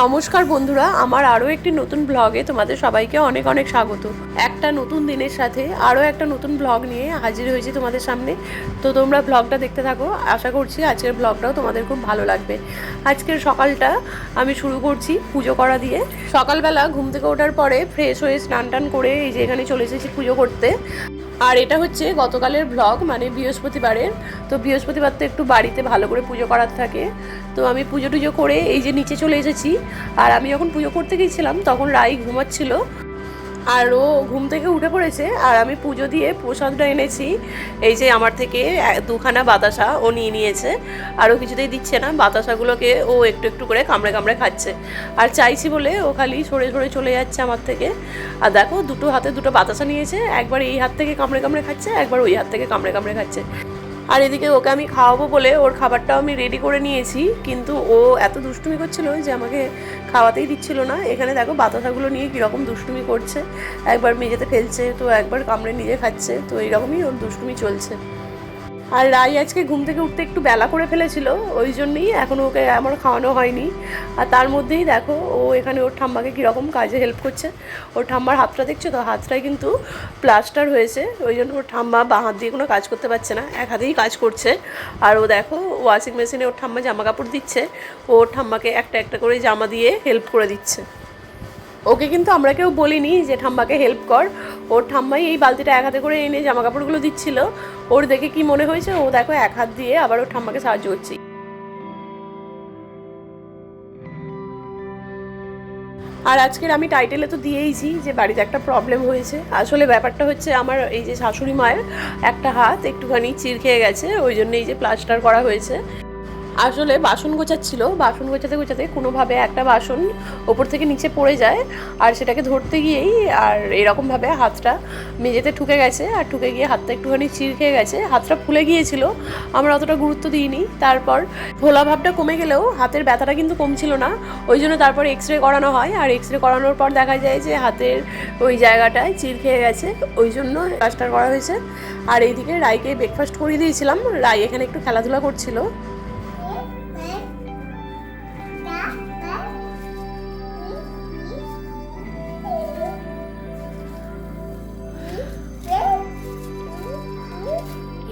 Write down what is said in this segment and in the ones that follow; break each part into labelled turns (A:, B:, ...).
A: নমস্কার বন্ধুরা, আমার আরও একটি নতুন ব্লগে তোমাদের সবাইকে অনেক অনেক স্বাগত। একটা নতুন দিনের সাথে আরও একটা নতুন ব্লগ নিয়ে হাজির হয়েছি তোমাদের সামনে। তো তোমরা ব্লগটা দেখতে থাকো, আশা করছি আজকের ব্লগটাও তোমাদের খুব ভালো লাগবে। আজকের সকালটা আমি শুরু করছি পুজো করা দিয়ে। সকালবেলা ঘুম থেকে ওঠার পরে ফ্রেশ হয়ে স্নান টান করে এই যে এখানে চলে এসেছি পুজো করতে। আর এটা হচ্ছে গতকালের ব্লগ মানে বৃহস্পতিবারের। তো বৃহস্পতিবার তো একটু বাড়িতে ভালো করে পুজো করার থাকে। তো আমি পুজো টুজো করে এই যে নিচে চলে এসেছি আর আমি যখন পুজো করতে গিয়েছিলাম, তখন রাই ঘুমাচ্ছিল। আর ও ঘুম থেকে উঠে পড়েছে, আর আমি পুজো দিয়ে প্রসাদটা এনেছি। এই যে আমার থেকে দুখানা বাতাসা ও নিয়ে নিয়েছে। আর ও কিছুতেই দিচ্ছে না, বাতাসাগুলোকে ও একটু একটু করে কামড়ে কামড়ে খাচ্ছে। আর চাইছি বলে ও খালি সরে সরে চলে যাচ্ছে আমার থেকে। আর দেখো, দুটো হাতে দুটো বাতাসা নিয়েছে, একবার এই হাত থেকে কামড়ে কামড়ে খাচ্ছে, একবার ওই হাত থেকে কামড়ে কামড়ে খাচ্ছে। আর এদিকে ওকে আমি খাওয়াবো বলে ওর খাবারটাও আমি রেডি করে নিয়েছি, কিন্তু ও এত দুষ্টুমি করছিল যে আমাকে খাওয়াতেই দিচ্ছিল না। এখানে দেখো বাতাসাগুলো নিয়ে কীরকম দুষ্টুমি করছে। একবার মেঝেতে ফেলছে, তো একবার কামড়ে নিজে খাচ্ছে, তো এইরকমই ওর দুষ্টুমি চলছে। আর রাই আজকে ঘুম থেকে উঠতে একটু বেলা করে ফেলেছিল, ওই জন্যই এখন ওকে আমার খাওয়ানো হয়নি। আর তার মধ্যেই দেখো, ও এখানে ওর ঠাম্মাকে কীরকম কাজে হেল্প করছে। ওর ঠাম্মার হাতটা দেখছ তো? হাতটায় কিন্তু প্লাস্টার হয়েছে, ওই জন্য ওর ঠাম্মা বা হাত দিয়ে কোনো কাজ করতে পারছে না, এক হাতেই কাজ করছে। আর ও দেখো ওয়াশিং মেশিনে ওর ঠাম্মা জামা কাপড় দিচ্ছে, ও ওর ঠাম্মাকে একটা একটা করে জামা দিয়ে হেল্প করে দিচ্ছে। ওকে কিন্তু আমরা কেউ বলিনি যে ঠাম্মাকে হেল্প কর। ওর ঠাম্মাই এই বালতিটা এক হাতে করে এনে জামা কাপড়গুলো দিচ্ছিল। ওর দেখে কি মনে হয়েছে? ও দেখো এক হাত দিয়ে আবার ওর ঠাম্মাকে সাহায্য করছি। আর আজকের আমি টাইটেলে তো দিয়েইছি যে বাড়িতে একটা প্রবলেম হয়েছে। আসলে ব্যাপারটা হচ্ছে আমার এই যে শাশুড়ি মায়ের একটা হাত একটুখানি চির খেয়ে গেছে, ওই জন্য এই যে প্লাস্টার করা হয়েছে। আসলে বাসন গোছাচ্ছিল। বাসন গোছাতে গোছাতে কোনোভাবে একটা বাসন ওপর থেকে নিচে পড়ে যায় আর সেটাকে ধরতে গিয়েই আর এরকমভাবে হাতটা মেঝেতে ঠুকে গেছে আর ঠুকে গিয়ে হাতটা একটুখানি চির খেয়ে গেছে। হাতটা ফুলে গিয়েছিল, আমরা অতটা গুরুত্ব দিইনি। তারপর ফোলা ভাবটা কমে গেলেও হাতের ব্যথাটা কিন্তু কমছিল না। ওই জন্য তারপর এক্স রে করানো হয় আর এক্স রে করানোর পর দেখা যায় যে হাতের ওই জায়গাটায় চির খেয়ে গেছে। ওই জন্য প্লাস্টার করা হয়েছে। আর এইদিকে রাইকে ব্রেকফাস্ট করিয়ে দিয়েছিলাম। রায় এখানে একটু খেলাধুলা করছিল।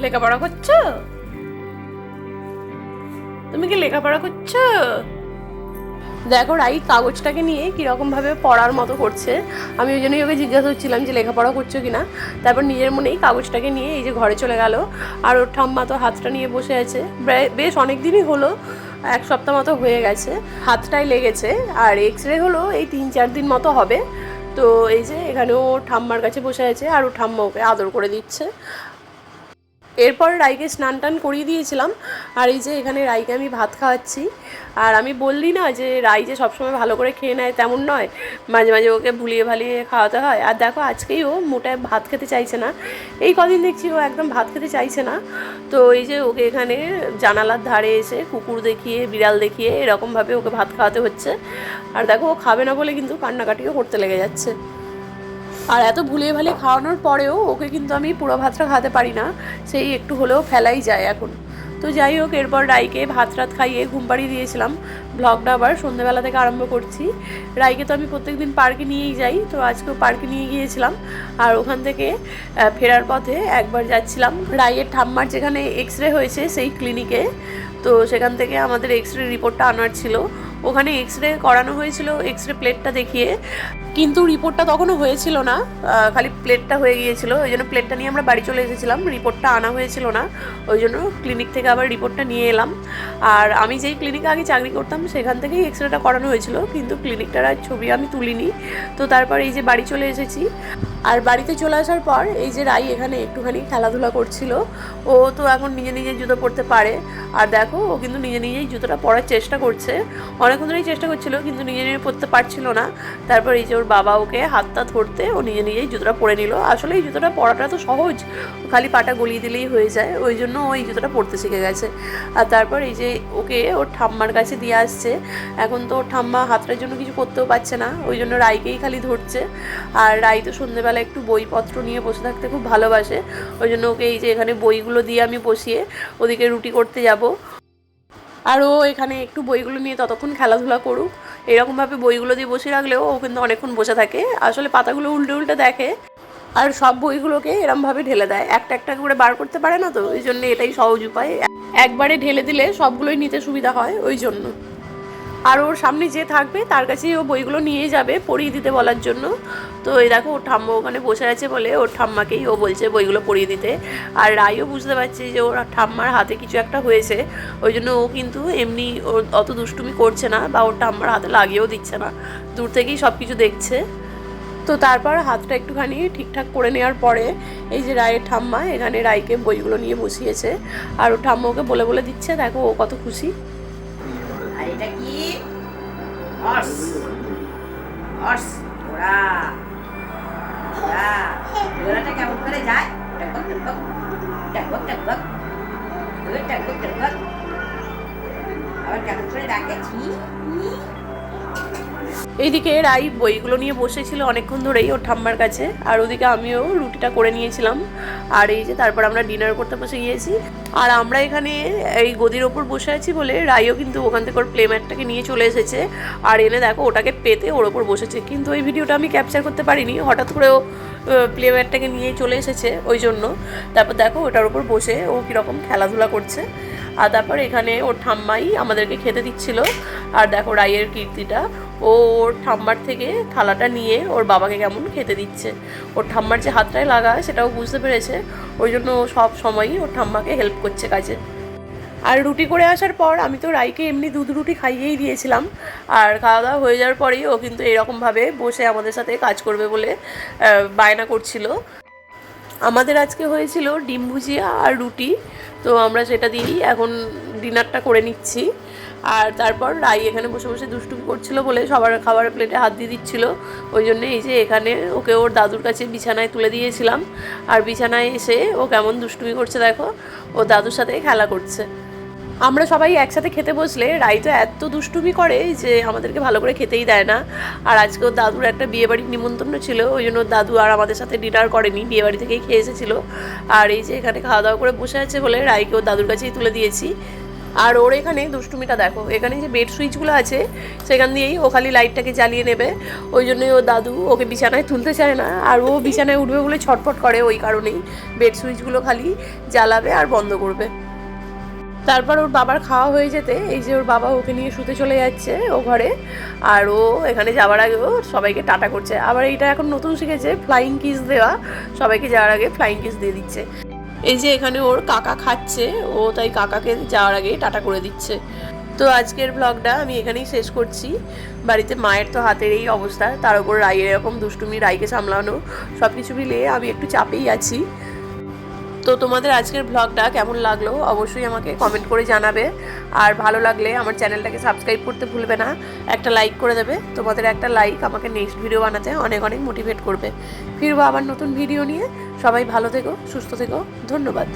A: লেখাপড়া করছ? তুমি কি লেখাপড়া করছ? দেখো, রাই কাগজটাকে নিয়ে কীরকম ভাবে পড়ার মতো করছে। আমি ওই জন্যই ওকে জিজ্ঞাসা করছিলাম যে, লেখাপড়া করছ কিনা তারপর নিজের মনেই কাগজটাকে নিয়ে এই যে ঘরে চলে গেল। আর ওর ঠাম্মা তো হাতটা নিয়ে বসে আছে। বেশ অনেক দিনই হলো, এক সপ্তাহ মতো হয়ে গেছে। হাতটাই লেগেছে। আর এক্স রে হলো এই তিন চার দিন মতো হবে। তো এই যে এখানে ও ঠাম্মার কাছে বসে আছে, আর ও ঠাম্মা ওকে আদর করে দিচ্ছে। এরপর রাইকে স্নান টান করিয়ে দিয়েছিলাম, আর এই যে এখানে রাইকে আমি ভাত খাওয়াচ্ছি। আর আমি বললি না যে রাই যে সবসময় ভালো করে খেয়ে নেয় তেমন নয়, মাঝে মাঝে ওকে ভুলিয়ে ভালিয়ে খাওয়াতে হয়। আর দেখো আজকেই ও মোটায় ভাত খেতে চাইছে না। এই কদিন দেখছি ও একদম ভাত খেতে চাইছে না। তো এই যে ওকে এখানে জানালার ধারে এসে কুকুর দেখিয়ে, বিড়াল দেখিয়ে এরকমভাবে ওকে ভাত খাওয়াতে হচ্ছে। আর দেখো ও খাবে না বলে কিন্তু কান্নাকাটিও করতে লেগে যাচ্ছে। আর এত ভুলিয়ে ভালিয়ে খাওয়ানোর পরেও ওকে কিন্তু আমি পুরো ভাতটা খাওয়াতে পারি না। সেই একটু হলেও ফেলাই যায় এখন। তো যাই হোক, এরপর রাইকে ভাত রাত খাইয়ে ঘুম পাড়িয়ে দিয়েছিলাম। ব্লগটা আবার সন্ধ্যেবেলা থেকে আরম্ভ করছি। রাইকে তো আমি প্রত্যেকদিন পার্কে নিয়েই যাই, তো আজকেও পার্কে নিয়ে গিয়েছিলাম। আর ওখান থেকে ফেরার পথে একবার যাচ্ছিলাম। রাইয়ের ঠাম্মার যেখানে এক্স রে হয়েছে, সেই ক্লিনিকে তো সেখান থেকে আমাদের এক্স রে রিপোর্টটা আনার ছিল। ওখানে এক্স রে করানো হয়েছিল এক্স রে প্লেটটা দেখিয়ে। কিন্তু রিপোর্টটা তখনও হয়েছিল না। খালি প্লেটটা হয়ে গিয়েছিল। ওই জন্য প্লেটটা নিয়ে আমরা বাড়ি চলে এসেছিলাম। রিপোর্টটা আনা হয়েছিল না। ওই জন্য ক্লিনিক থেকে আবার রিপোর্টটা নিয়ে এলাম। আর আমি যেই ক্লিনিকে আগে চাকরি করতাম, সেখান থেকেই এক্স রেটা করানো হয়েছিল। কিন্তু ক্লিনিকটার আর ছবি আমি তুলিনি। তো তারপর এই যে বাড়ি চলে এসেছি। আর বাড়িতে চলে আসার পর এই যে রাই এখানে একটুখানি খেলাধুলা করছিল। ও তো এখন নিজে নিজে জুতো পরতে পারে। আর দেখো ও কিন্তু নিজে নিজেই জুতোটা পরার চেষ্টা করছে। অনেকক্ষণ ধরেই চেষ্টা করছিল, কিন্তু নিজে নিজে পরতে পারছিল না। তারপর এই যে ওর বাবা ওকে হাতটা ধরতে ও নিজে নিজেই জুতোটা পরে নিল। আসলে এই জুতোটা পরাটা তো সহজ। খালি পাটা গলিয়ে দিলেই হয়ে যায়। ওই জন্য ও এই জুতোটা পরতে শিখে গেছে। আর তারপর এই যে ওকে ওর ঠাম্মার কাছে দিয়ে আসছে। এখন তো ওর ঠাম্মা হাতটার জন্য কিছু করতেও পারছে না। ওই জন্য রাইকেই খালি ধরছে। আর রাই তো সন্ধ্যেবেলা একটু বইপত্র নিয়ে বসে থাকতে খুব ভালোবাসে। ওই জন্য ওকে এই যে এখানে বইগুলো দিয়ে আমি বসিয়ে ওদিকে রুটি করতে যাব। আর ও এখানে একটু বইগুলো নিয়ে ততক্ষণ খেলাধুলা করুক। এরকমভাবে বইগুলো দিয়ে বসে রাখলেও ও কিন্তু অনেকক্ষণ বসে থাকে। আসলে পাতাগুলো উল্টে উল্টে দেখে আর সব বইগুলোকে এরমভাবে ঢেলে দেয়। একটা একটা করে বার করতে পারে না তো? ওই জন্য এটাই সহজ উপায়। একবারে ঢেলে দিলে সবগুলোই নিতে সুবিধা হয়, ওই জন্য। আর ওর সামনে যে থাকবে, তার কাছেই ও বইগুলো নিয়ে যাবে পড়িয়ে দিতে বলার জন্য। তো এই দেখো, ওর ঠাম্মা ওখানে বসে আছে বলে ওর ঠাম্মাকেই ও বলছে বইগুলো পড়িয়ে দিতে। আর রায়ও বুঝতে পারছে যে ওর ঠাম্মার হাতে কিছু একটা হয়েছে। ওই জন্য ও কিন্তু এমনি ওর অত দুষ্টুমি করছে না বা ওর ঠাম্মার হাতে লাগিয়েও দিচ্ছে না। দূর থেকেই সব কিছু দেখছে। তো তারপর হাতটা একটুখানি ঠিকঠাক করে নেওয়ার পরে এই যে রায়ের ঠাম্মা, এখানে রায়কে বইগুলো নিয়ে বসিয়েছে। আর ওর ঠাম্মা ওকে বলে বলে দিচ্ছে, দেখো ও কত খুশি।
B: এটা কি হর্স হর্স ঘোড়া ঘোড়া ঘোড়াটা কেমন করে যায় টকবক টকবক টকবক টকবক ওই টকবক টকবক আবার কেমন করে ডাকে ছি
A: এইদিকে রাই বইগুলো নিয়ে বসেছিল অনেকক্ষণ ধরেই ওর ঠাম্মার কাছে, আর ওদিকে আমিও রুটিটা করে নিয়েছিলাম। আর এই যে তারপর আমরা ডিনার করতে বসে গিয়েছি। আর আমরা এখানে এই গদির ওপর বসে আছি বলে রাইও কিন্তু ওখান থেকে ওর প্লেম্যাটটাকে নিয়ে চলে এসেছে। আর এনে দেখো ওটাকে পেতে ওর ওপর বসেছে। কিন্তু ওই ভিডিওটা আমি ক্যাপচার করতে পারিনি, হঠাৎ করে ও প্লেম্যাটটাকে নিয়ে চলে এসেছে ওই জন্য। তারপর দেখো ওটার ওপর বসে ও কীরকম খেলাধুলা করছে। আর তারপর এখানে ওর ঠাম্মাই আমাদেরকে খেতে দিচ্ছিল। আর দেখো রাইয়ের কীর্তিটা। ও ওর ঠাম্মার থেকে থালাটা নিয়ে ওর বাবাকে কেমন খেতে দিচ্ছে। ওর ঠাম্মার যে হাতটায় লাগা সেটাও বুঝতে পেরেছে। ওই জন্য ও সব সময়ই ওর ঠাম্মাকে হেল্প করছে কাজে। আর রুটি করে আসার পর আমি তো রাইকে এমনি দুধ রুটি খাইয়েই দিয়েছিলাম। আর খাওয়া দাওয়া হয়ে যাওয়ার পরেই ও কিন্তু এরকমভাবে বসে আমাদের সাথে কাজ করবে বলে বায়না করছিল। আমাদের আজকে হয়েছিল ডিম ভুজিয়া আর রুটি। তো আমরা সেটা দিই এখন ডিনারটা করে নিচ্ছি। আর তারপর রাই এখানে বসে বসে দুষ্টুমি করছিল বলে সবার খাবার প্লেটে হাত দিয়ে দিচ্ছিল। ওই জন্য এই যে এখানে ওকে ওর দাদুর কাছে বিছানায় তুলে দিয়েছিলাম। আর বিছানায় এসে ও কেমন দুষ্টুমি করছে দেখো, ও দাদুর সাথে খেলা করছে। আমরা সবাই একসাথে খেতে বসলে রাই তো এত দুষ্টুমি করে যে আমাদেরকে ভালো করে খেতেই দেয় না। আর আজকে ওর দাদুর একটা বিয়েবাড়ির নিমন্ত্রণ ছিল, ওই জন্য দাদু আর আমাদের সাথে ডিনার করেনি, বিয়েবাড়ি থেকেই খেয়ে এসেছিল আর এই যে এখানে খাওয়া দাওয়া করে বসে আছে বলে রাইকে ওর দাদুর কাছেই তুলে দিয়েছি। আর ওর এখানে দুষ্টুমিটা দেখো, এখানে যে বেড সুইচগুলো আছে, সেখান দিয়েই ও খালি লাইটটাকে জ্বালিয়ে নেবে। ওই জন্যই ও দাদু ওকে বিছানায় তুলতে চায় না। আর ও বিছানায় উঠবে বলে ছটফট করে, ওই কারণেই বেড সুইচগুলো খালি জ্বালাবে আর বন্ধ করবে। তারপর ওর বাবার খাওয়া হয়ে যেতে, এই যে ওর বাবা ওকে নিয়ে শুতে চলে যাচ্ছে ও ঘরে, আর ও এখানে যাওয়ার আগে ও সবাইকে টাটা করছে। আবার এইটা এখন নতুন শিখেছে ফ্লাইং কিস দেওয়া, সবাইকে যাওয়ার আগে ফ্লাইং কিস দিয়ে দিচ্ছে। এই যে এখানে ওর কাকা খাচ্ছে, ও তাই কাকাকে যাওয়ার আগে টাটা করে দিচ্ছে। তো আজকের ব্লগটা আমি এখানেই শেষ করছি। বাড়িতে মায়ের তো হাতের এই অবস্থা, তার উপর রাইয়ের এরকম দুষ্টুমি রাইকে সামলানো সব কিছু মিলিয়ে আমি একটু চাপেই আছি। তো তোমাদের আজকের ব্লগটা কেমন লাগল অবশ্যই আমাকে কমেন্ট করে জানাবে। আর ভালো লাগলে আমার চ্যানেলটাকে সাবস্ক্রাইব করতে ভুলবে না। একটা লাইক করে দেবে। তোমাদের একটা লাইক আমাকে নেক্সট ভিডিও বানাতে অনেক অনেক মোটিভেট করবে। ফিরবো আবার নতুন ভিডিও নিয়ে। সবাই ভালো থেকো, সুস্থ থেকো। ধন্যবাদ।